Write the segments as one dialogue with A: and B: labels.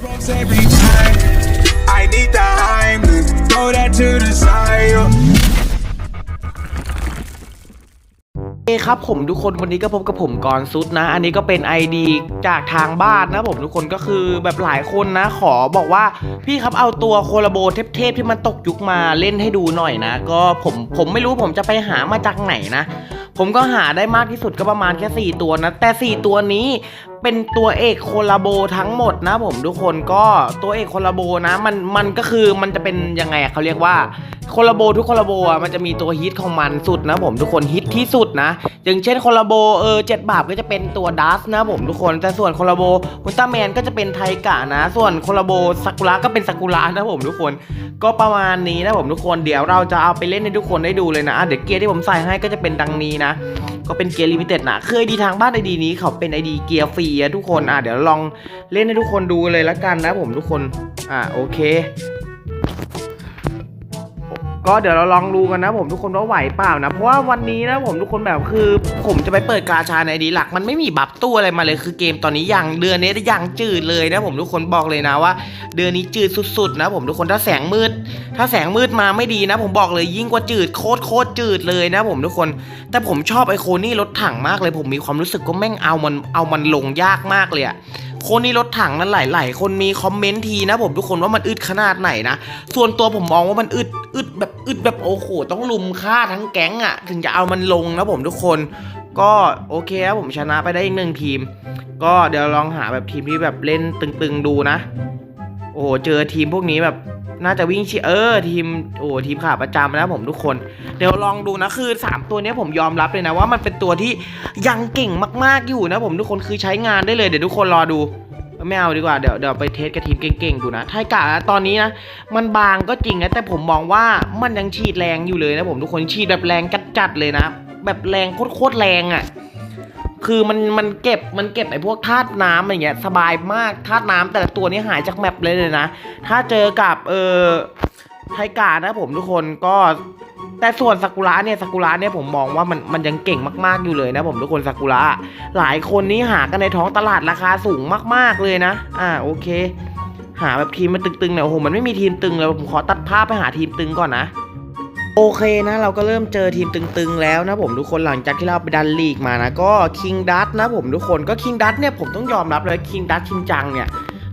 A: smokes every time. I need the Heimlich, throw that to the side. yo.
B: เอ้ครับผมทุกคนวันนี้ก็พบกับผมกรซุดนะ อันนี้ก็เป็น ID จากทางบ้านนะผมทุกคนก็คือแบบหลายคนนะ ขอบอกว่าพี่ครับเอาตัวโคลาโบเทพๆที่มันตกยุคมาเล่นให้ดูหน่อยนะ ก็ผมผมไม่รู้ผมจะไปหามาจากไหนนะ ผมก็หาได้มากที่สุดก็ประมาณแค่ 4 ตัวนะ แต่ 4 ตัวนี้ เป็นตัวเอกโคลาโบทั้งหมดนะผมทุกคนก็ตัวเอกโคลาโบนะมันมันก็คือมันจะเป็นยังไงเขาเรียกว่าโคลาโบทุกโคลาโบอะมันจะมีตัวฮิตของมันสุดนะผมทุกคนฮิตที่สุดนะ อย่างเช่นโคลาโบเออเจ็ดบาทก็จะเป็นตัวดัสนะผมทุกคน แต่ส่วนโคลาโบอุลตร้าแมนก็จะเป็นไทกะนะ ส่วนโคลาโบซากุระก็เป็นซากุระนะผมทุกคน ก็ประมาณนี้นะผมทุกคนเดี๋ยวเราจะเอาไปเล่นให้ทุกคนได้ดูเลยนะะเดี๋ยวเกียร์ที่ผมใส่ให้ก็จะเป็นดังนี้นะ ก็เป็นเกียร์ลิมิเต็ดนะเคยดีทางบ้านไอดีนี้เขาเป็นไอดีเกียร์ฟรีอะทุกคนอะเดี๋ยวลองเล่นให้ทุกคนดูเลยละกันนะผมทุกคนอะโอเค ก็เดี๋ยวเราลองดูกันนะผมทุกคนว่าไหวเปล่านะ เพราะว่าวันนี้นะผมทุกคนแบบคือ ผมจะไปเปิดกาชาในดีหลัก มันไม่มีบัฟตู้อะไรมาเลยคือเกมตอนนี้อย่างเดือนนี้อย่างจืดเลยนะผมทุกคนบอกเลยนะว่า เดือนนี้จืดสุดๆนะผมทุกคนถ้าแสงมืด ถ้าแสงมืดมาไม่ดีนะ ผมบอกเลยยิ่งกว่าจืดโคตรโคตรจืดเลยนะผมทุกคน แต่ผมชอบไอโคนี่รถถังมากเลย ผมมีความรู้สึกว่าแม่งเอามันเอามันลงยากมากเลยอะคนนี้รถถังนั้นหลาย ๆ คนมีคอมเมนต์ทีนะผมทุกคนว่ามันอึดขนาดไหนนะ ส่วนตัวผมมองว่ามันอึดอึดแบบอึดแบบโอ้โหต้องลุมฆ่าทั้งแก๊งอะถึงจะเอามันลงนะผมทุกคน ก็โอเคครับผมชนะไปได้อีกหนึ่งทีม ก็เดี๋ยวลองหาแบบทีมที่แบบเล่นตึง ๆ ดูนะ โอ้โหเจอทีมพวกนี้แบบ น่าจะวิ่งเชียเออทีมโอ้ทีมขาประจำนะผมทุกคน เดี๋ยวลองดูนะคือ 3 ตัวนี้ผมยอมรับเลยนะว่ามันเป็นตัวที่ยังเก่งมากๆอยู่นะผมทุกคนคือใช้งานได้เลยเดี๋ยวทุกคนรอดูไม่เอาดีกว่าเดี๋ยวเดี๋ยวไปเทสกับทีมเก่งๆดูนะไทกะตอนนี้นะ มันบางก็จริงนะแต่ผมมองว่ามันยังฉีดแรงอยู่เลยนะผมทุกคนฉีดแบบแรงจัดๆเลยนะ แบบแรงโคตรๆแรงอะ่ะ คือมันมันเก็บมันเก็บไอ้พวกธาตุน้ำอะไรเงี้ยสบายมากธาตุน้ำแต่ละตัวนี้หายจากแมปเลยเลยนะ ถ้าเจอกับเออไทกานะผมทุกคนก็แต่ส่วนซากุระเนี่ยซากุระเนี่ยผมมองว่ามันมันยังเก่งมากๆอยู่เลยนะผมทุกคนซากุระหลายคนนี้หากันในท้องตลาดราคาสูงมากๆเลยนะ อ่าโอเค หาแบบทีมมันตึงๆเนี่ยโอ้โหมันไม่มีทีมตึงเลยผมขอตัดภาพไปหาทีมตึงก่อนนะ โอเคนะเราก็เริ่มเจอทีมตึงๆแล้วนะผมทุกคนหลังจากที่เราไปดันลีกมานะก็คิงดัตนะผมทุกคนก็คิงดัตเนี่ยผมต้องยอมรับเลยคิงดัตชินจังเนี่ย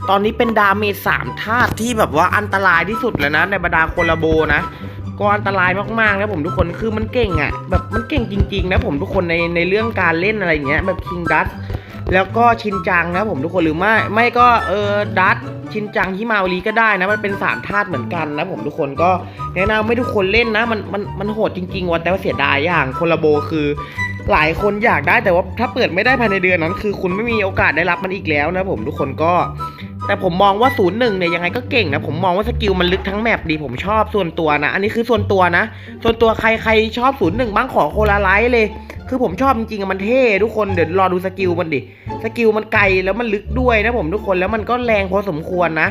B: ตอนนี้เป็นดาเมจสามธาตุที่แบบว่าอันตรายที่สุดแล้วนะในบรรดาโคลาโบนะก็อันตรายมากๆนะผมทุกคนคือมันเก่งอะ่ะแบบมันเก่งจริงๆนะผมทุกคนในในเรื่องการเล่นอะไรเงี้ยแบบคิงดัต แล้วก็ชินจังนะผมทุกคนหรือไม่ไม่ก็เออดัตชินจังฮิมาวรีก็ได้นะมันเป็นสามธาตุเหมือนกันนะผมทุกคนก็แนะนำไม่ทุกคนเล่นนะ มันมันมันโหดจริงๆว่ะแต่ว่าเสียดายอย่างโคลาโบคือหลายคนอยากได้แต่ว่าถ้าเปิดไม่ได้ภายในเดือนนั้น คือคุณไม่มีโอกาสได้รับมันอีกแล้วนะผมทุกคนก็ แต่ผมมองว่าศูนย์หนึ่งเนี่ยยังไงก็เก่งนะ ผมมองว่าสกิลมันลึกทั้งแมปดีผมชอบส่วนตัวนะ อันนี้คือส่วนตัวนะ ส่วนตัวใครใครชอบศูนย์หนึ่งบ้างขอโคลาไลท์เลย คือผมชอบจริงๆมันเท่ทุกคนเดี๋ยวรอดูสกิลมันดิ สกิลมันไกลแล้วมันลึกด้วยนะผมทุกคนแล้วมันก็แรงพอสมควรนะ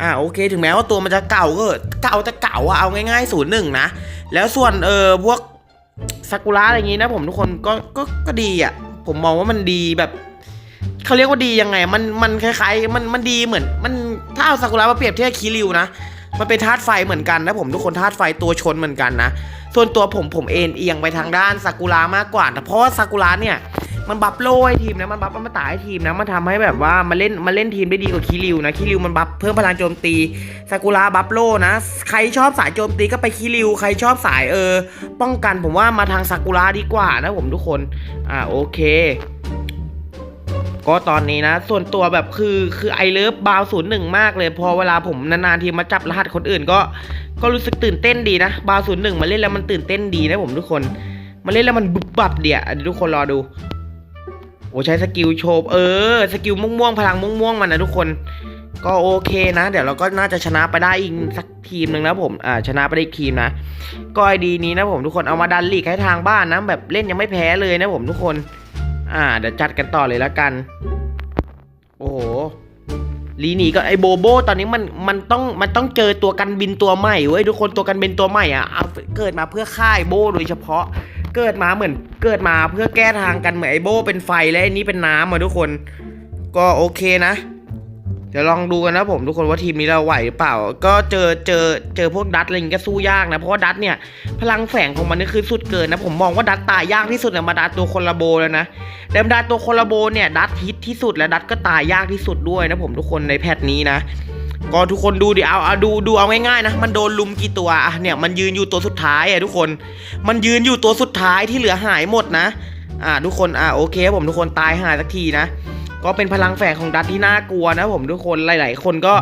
B: อ่าโอเค ถึงแม้ว่าตัวมันจะเก่าก็เก่าแต่เก่าอะเอาง่ายๆศูนย์หนึ่งนะแล้วส่วนเออพวกซากุระอะไรอย่างงี้นะผมทุกคนก็ก็ก็ดีอะผมมองว่ามันดีแบบ เขาเรียกว่าดียังไง มันมันคล้ายๆมันมันดีเหมือน มันถ้าเอาซากุระมาเปรียบเทียบกับคิริวนะมันเป็นธาตุไฟเหมือนกันนะผมทุกคนธาตุไฟตัวชนเหมือนกันนะส่วนตัวผมผมเอ็นเอียงไปทางด้านซากุระมากกว่าแต่เพราะว่าซากุระเนี่ยมันบัฟโล่ให้ทีมนะมันบัฟมันมาตายให้ทีมนะมันทำให้แบบว่ามันเล่นมันเล่นทีมได้ดีกว่าคิริวนะคิริวมันบัฟเพิ่มพลังโจมตีซากุระบัฟโล่นะ ใครชอบสายโจมตีก็ไปคิริวใครชอบสายเออ ป้องกันผมว่ามาทางซากุระดีกว่านะผมทุกคนอ่าโอเค ก็ตอนนี้นะ ส่วนตัวแบบคือคือไอเลิฟบาวศูนย์หนึ่งมากเลย พอเวลาผมนานๆทีมาจับรหัสคนอื่นก็ก็รู้สึกตื่นเต้นดีนะบาวศูนย์หนึ่งมาเล่นแล้วมันตื่นเต้นดีนะผมทุกคนมาเล่นแล้วมันบุบบับเดี๋ยวทุกคนรอดู โอ้ใช้สกิลโชว์เออสกิลม่วงๆพลังม่วงๆมันนะทุกคน ก็โอเคนะ เดี๋ยวเราก็น่าจะชนะไปได้อีกสักทีมหนึ่งนะผมอ่าชนะไปได้อีกทีมนะก็ไอดีนี้นะผมทุกคนเอามาดันลีกให้ทางบ้านนะแบบเล่นยังไม่แพ้เลยนะผมทุกคน อ่า เดี๋ยวจัดกันต่อเลยแล้วกัน โอ้โหลีหนีก็ไอโบโบตอนนี้มันมันต้องมันต้องเจอตัวกันบินตัวใหม่เว้ยทุกคนตัวกันบินตัวใหม่อะเอาเกิดมาเพื่อฆ่ายโบโดยเฉพาะ เกิดมาเหมือนเกิดมาเพื่อแก้ทางกันเหมือนไอโบเป็นไฟและไอนี้เป็นน้ำอะทุกคน ก็โอเคนะ ดี๋ยวลองดูกันนะผมทุกคนว่าทีมนี้เราไหวหรือเปล่า ก็เจอเจอเจอพวกดัตอะไรอย่างงี้ก็สู้ยากนะ เพราะว่าดัตเนี่ย พลังแฝงของมันนี่คือสุดเกินนะ ผมมองว่าดัตตายยากที่สุดในบรรดาตัวคนละโบแล้วนะในบรรดาตัวคนละโบเนี่ยดัตฮิตที่สุดและดัตก็ตายยากที่สุดด้วยนะผมทุกคนในแพทนี้นะก็ทุกคนดูดิเอาเอาดูดูเอาง่ายๆนะมันโดนลุมกี่ตัวอะเนี่ยมันยืนอยู่ตัวสุดท้ายอะทุกคน มันยืนอยู่ตัวสุดท้ายที่เหลือหายหมดนะ อ่าทุกคนอ่าโอเคผมทุกคนตายหายสักทีนะ ก็เป็นพลังแฝงของดัตที่น่ากลัวนะผมทุกคนหลาย ๆ คนก็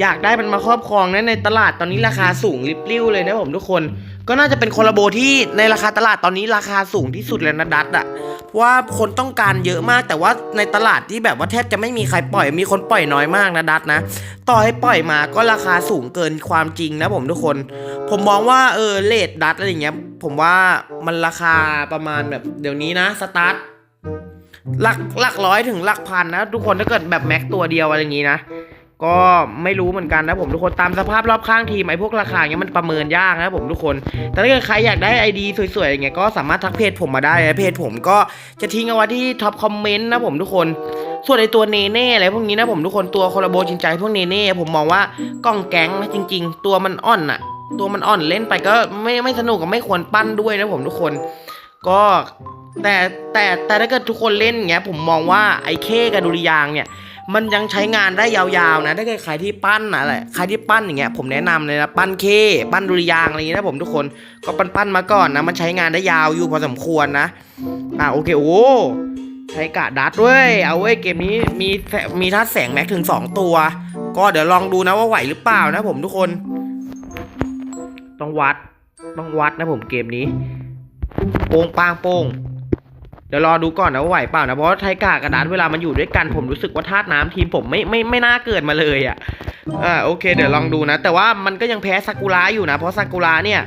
B: อยากได้มันมาครอบครองนะในตลาดตอนนี้ราคาสูงริบลิ่วเลยนะผมทุกคน ก็น่าจะเป็นคอลโบที่ในราคาตลาดตอนนี้ราคาสูงที่สุดแล้วนะดัตอะเพราะว่าคนต้องการเยอะมากแต่ว่าในตลาดที่แบบว่าแทบจะไม่มีใครปล่อยมีคนปล่อยน้อยมากนะดัตนะ ต่อให้ปล่อยมาก็ราคาสูงเกินความจริงนะผมทุกคน ผมมองว่าเออเลดดัตอะไรอย่างเงี้ยผมว่ามันราคาประมาณแบบเดี๋ยวนี้นะสตาร์ท หลักหลักร้อยถึงหลักพันนะทุกคนถ้าเกิดแบบแม็กตัวเดียวอะไรอย่างงี้นะก็ไม่รู้เหมือนกันนะผมทุกคนตามสภาพรอบข้างทีมไอ้พวกราคาเงี้ยมันประเมินยากนะผมทุกคน แต่ถ้าเกิดใครอยากได้ไอดีสวยๆอย่างเงี้ยก็สามารถทักเพจผมมาได้นะเพจผมก็จะทิ้งเอาไว้ที่ท็อปคอมเมนต์นะผมทุกคน ส่วนไอตัวเนเน่อะไรพวกนี้นะผมทุกคนตัวคอลาโบจินใจพวกเนเน่ผมมองว่ากล้องแก๊งนะจริง ๆ ตัวมันอ่อนอะตัวมันอ่อนเล่นไปก็ไม่ไม่สนุกกับไม่ควรปั้นด้วยนะผมทุกคน ก็ แต่แต่แต่ถ้าเกิดทุกคนเล่นอย่างเงี้ยผมมองว่าไอ้เคกับดุริยางเนี่ย มันยังใช้งานได้ยาวๆนะถ้าเกิดใครที่ปั้นอะไรใครที่ปั้นอย่างเงี้ยผมแนะนำเลยนะปั้นเคปั้นดุริยางอะไรอย่างเงี้ยนะผมทุกคนก็ปั้นปั้นๆมาก่อนนะมันใช้งานได้ยาวอยู่พอสมควรนะอ่าโอเคโอ้ใช้กะดัดด้วยเอาเว้ยเกมนี้มีมีท่าแสงแม็กถึง 2 ตัว ก็เดี๋ยวลองดูนะว่าไหวหรือเปล่านะผมทุกคน ต้องวัดต้องวัดนะผมเกมนี้โป้งปางโป้ง ดี๋ยวรอดูก่อนนะว่าไหวเปล่านะ เพราะไทกากับดันเวลามันอยู่ด้วยกันผมรู้สึกว่าธาตุน้ำทีมผมไม่ไม่ไม่น่าเกิดมาเลยอะอ่าโอเค เดี๋ยวลองดูนะ แต่ว่ามันก็ยังแพ้ซากุระอยู่นะ เพราะซากุระเนี่ย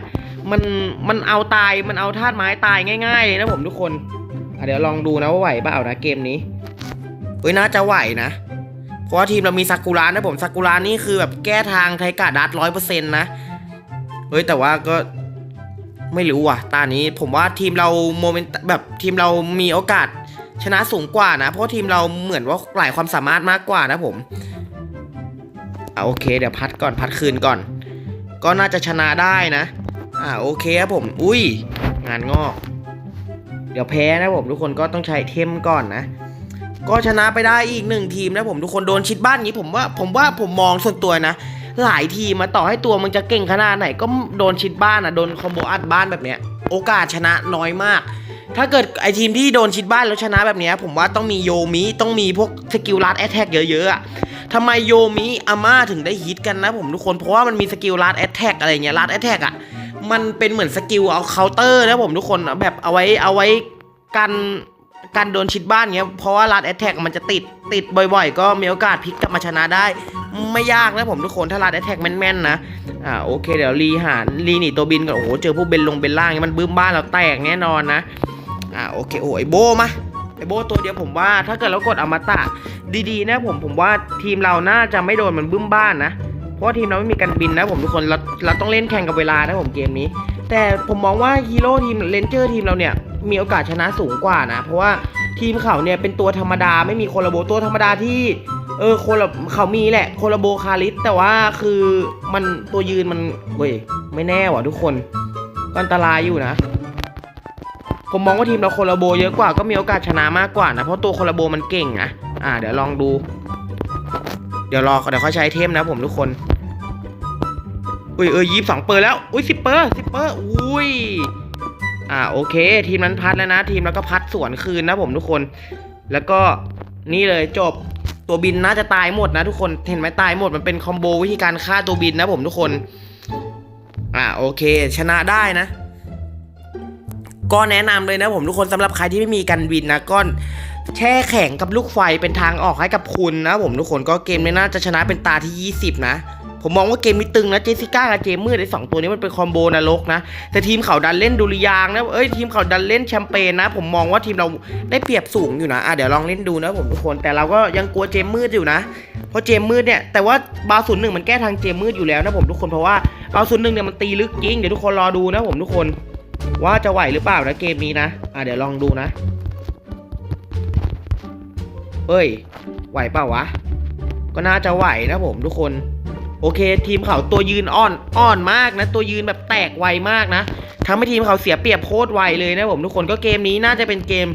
B: มันมันเอาตายมันเอาธาตุไม้ตายง่ายๆเลยนะผมทุกคนอะเดี๋ยวลองดูนะว่าไหวเปล่านะเกมนี้เฮ้ยน่าจะไหวนะ เพราะว่าทีมเรามีซากุระนะผมซากุระนี่คือแบบแก้ทางไทกาดัตร้อยเปอร์เซ็นต์นะเฮ้ยแต่ว่าก็ ไม่รู้ว่ะ ตานี้ผมว่าทีมเราโมเมนต์แบบทีมเรามีโอกาสชนะสูงกว่านะ เพราะทีมเราเหมือนว่าหลายความสามารถมากกว่านะผมอ่าโอเค เดี๋ยวพัดก่อนพัดคืนก่อน ก็น่าจะชนะได้นะ อ่าโอเคครับผม อุ้ย งานงอก เดี๋ยวแพ้นะผมทุกคนก็ต้องใช้เทมก่อนนะ ก็ชนะไปได้อีกหนึ่งทีมนะผมทุกคนโดนชิดบ้านอย่างนี้ผมว่าผมว่าผมมองส่วนตัวนะ หลายทีมาต่อให้ตัวมึงจะเก่งขนาดไหนก็โดนชิดบ้านอะโดนคอมโบอัดบ้านแบบเนี้ยโอกาสชนะน้อยมาก ถ้าเกิดไอทีมที่โดนชิดบ้านแล้วชนะแบบเนี้ยผมว่าต้องมีโยมิต้องมีพวกสกิลลัดแอตแทกเยอะๆอะทำไมโยมิอาม่าถึงได้ฮิตกันนะผมทุกคนเพราะว่ามันมีสกิลลัดแอตแทกอะไรเงี้ยลัดแอตแทกอะมันเป็นเหมือนสกิลเอาเคาน์เตอร์นะผมทุกคนแบบเอาไว้เอาไว้กันการโดนชิดบ้านเงี้ยเพราะว่าลัดแอตแทกมันจะติดติดบ่อยๆ ก็มีโอกาสพลิกกลับมาชนะได้ ไม่ยากนะผมทุกคนถ้าลัดแอตแทกแม่นๆนะอ่าโอเคเดี๋ยวรีหารรีหนีตัวบินก่อนโอ้โหเจอพวกเบนลงเบนล่างมันบึ้มบ้านเราแตกแน่นอนนะอ่าโอเคโอ้ยโบมาไอโบตัวเดียวผมว่าถ้าเกิดเรากดอมตะดีๆนะผมผมว่าทีมเราน่าจะไม่โดนมันบึ้มบ้านนะ เพราะทีมเราไม่มีการบินนะผมทุกคนเราเราต้องเล่นแข่งกับเวลานะผมเกมนี้ แต่ผมมองว่าฮีโร่ทีมเลนเจอร์ทีมเราเนี่ยมีโอกาสชนะสูงกว่านะ เพราะว่าทีมเขาเนี่ยเป็นตัวธรรมดาไม่มีโคลาโบตัวธรรมดาที่ เออโคลาเขามีแหละโคลาโบคาริสแต่ว่าคือมันตัวยืนมันเว้ยไม่แน่ว่ะทุกคนก็อันตรายอยู่นะ ผมมองว่าทีมเราโคลาโบเยอะกว่าก็มีโอกาสชนะมากกว่านะ เพราะตัวโคลาโบมันเก่งนะอ่า เดี๋ยวลองดู เดี๋ยวรอเดี๋ยวเขาใช้เทมนะผมทุกคน อุ้ยเออยี่สองเปอร์แล้ว อุ้ยสิบเปอร์สิบเปอร์อุ้ยอ่าโอเค ทีมนั้นพัดแล้วนะ ทีมแล้วก็พัดสวนคืนนะผมทุกคน แล้วก็นี่เลยจบ ตัวบินน่าจะตายหมดนะทุกคนเห็นไหมตายหมดมันเป็นคอมโบวิธีการฆ่าตัวบินนะผมทุกคนอ่าโอเค ชนะได้นะ ก็แนะนำเลยนะผมทุกคนสำหรับใครที่ไม่มีกันบินนะก็แช่แข็งกับลูกไฟเป็นทางออกให้กับคุณนะผมทุกคนก็เกมนี้น่าจะชนะเป็นตาที่ 20 นะ ผมมองว่าเกมนี้ตึงนะเจสสิก้ากับเจมมืดไอ้สองตัวนี้มันเป็นคอมโบนรกนะ แต่ทีมเขาดันเล่นดุริยางนะเอ้ยทีมเขาดันเล่นแชมเปญนะ ผมมองว่าทีมเราได้เปรียบสูงอยู่นะอะเดี๋ยวลองเล่นดูนะผมทุกคนแต่เราก็ยังกลัวเจมมืดอยู่นะเพราะเจมมืดเนี่ยแต่ว่าบาศูนย์หนึ่งมันแก้ทางเจมมืดอยู่แล้วนะผมทุกคนเพราะว่าบาศูนย์หนึ่งเนี่ยมันตีลึกจริงเดี๋ยวทุกคนรอดูนะผมทุกคนว่าจะไหวหรือเปล่านะเกมนี้นะอะเดี๋ยวลองดูนะเฮ้ย ไหวเปล่าวะ ก็น่าจะไหวนะผมทุกคน โอเค ทีมเขาตัวยืนอ่อนอ่อนมากนะ ตัวยืนแบบแตกไวมากนะทำให้ทีมเขาเสียเปรียบโคตรไวเลยนะผมทุกคนก็เกมนี้น่าจะเป็นเกม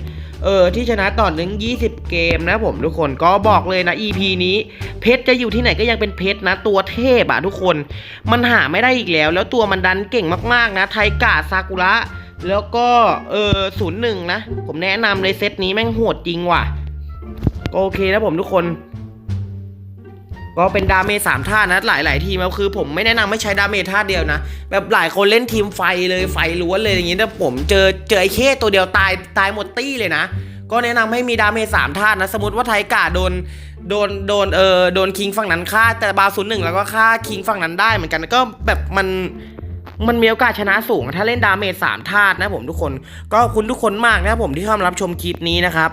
B: เออที่ชนะต่อหนึ่ง20 เกมนะผมทุกคนก็บอกเลยนะ EP นี้เพชรจะอยู่ที่ไหนก็ยังเป็นเพชรนะ ตัวเทพอะทุกคน มันหาไม่ได้อีกแล้ว แล้วตัวมันดันเก่งมากๆนะ ไทกาซากุระ แล้วก็เออศูนย์หนึ่งนะ ผมแนะนำเลยเซตนี้แม่งโหดจริงว่ะก็โอเคนะผมทุกคน ก็เป็นดาเมจสามท่านะหลาย ๆ ทีมก็คือ ผมไม่แนะนำไม่ใช้ดาเมจท่าเดียวนะ แบบหลายคนเล่นทีมไฟเลยไฟล้วนเลยอย่างงี้แต่ผมเจอเจอไอ้เข้ตัวเดียวตายตายหมดตี้เลยนะ ก็แนะนำให้มีดาเมจสามท่านะ สมมติว่าไทกาโดนโดนโดนเออโดนคิงฝั่งนั้นฆ่าแต่บาศูนย์หนึ่งแล้วก็ฆ่าคิงฝั่งนั้นได้เหมือนกันก็แบบมันมันมีโอกาสชนะสูง ถ้าเล่นดาเมจสามธาตุนะผมทุกคน ก็ขอบคุณทุกคนมากนะผมที่เข้ามารับชมคลิปนี้นะครับ